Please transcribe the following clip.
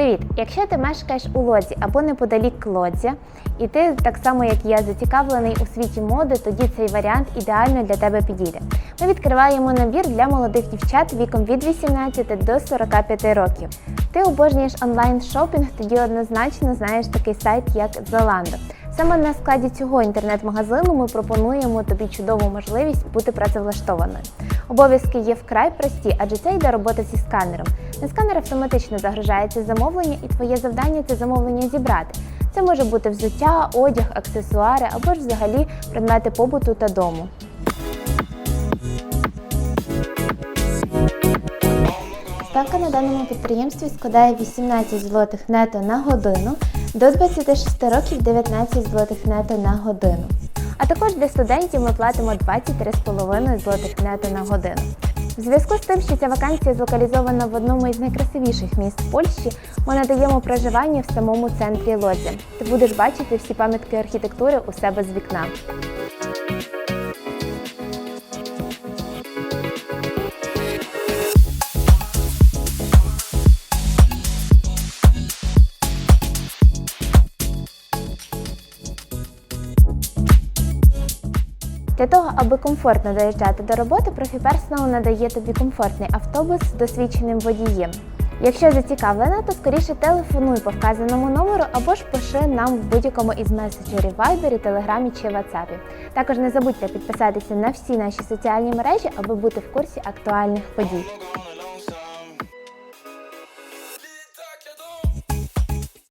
Привіт! Якщо ти мешкаєш у лодзі або неподалік лодзя, і ти так само як я зацікавлений у світі моди, тоді цей варіант ідеально для тебе підійде. Ми відкриваємо набір для молодих дівчат віком від 18 до 45 років. Ти обожнюєш онлайн шопінг, тоді однозначно знаєш такий сайт, як Zalando. Саме на складі цього інтернет-магазину ми пропонуємо тобі чудову можливість бути працевлаштованою. Обов'язки є вкрай прості, адже це йде робота зі сканером. На сканер автоматично загружається замовлення, і твоє завдання це замовлення зібрати. Це може бути взуття, одяг, аксесуари або ж взагалі предмети побуту та дому. Ставка на даному підприємстві складає 18 злотих нето на годину, до 26 років 19 злотих нето на годину. А також для студентів ми платимо 23,5 злотих нету на годину. В зв'язку з тим, що ця вакансія злокалізована в одному із найкрасивіших міст Польщі, ми надаємо проживання в самому центрі Лодзі. Ти будеш бачити всі пам'ятки архітектури у себе з вікна. Для того, аби комфортно доїжджати до роботи, профіперсонал надає тобі комфортний автобус з досвідченим водієм. Якщо зацікавлена, то скоріше телефонуй по вказаному номеру або ж пиши нам в будь-якому із меседжерів Viber, Телеграмі чи WhatsApp. Також не забудьте підписатися на всі наші соціальні мережі, аби бути в курсі актуальних подій.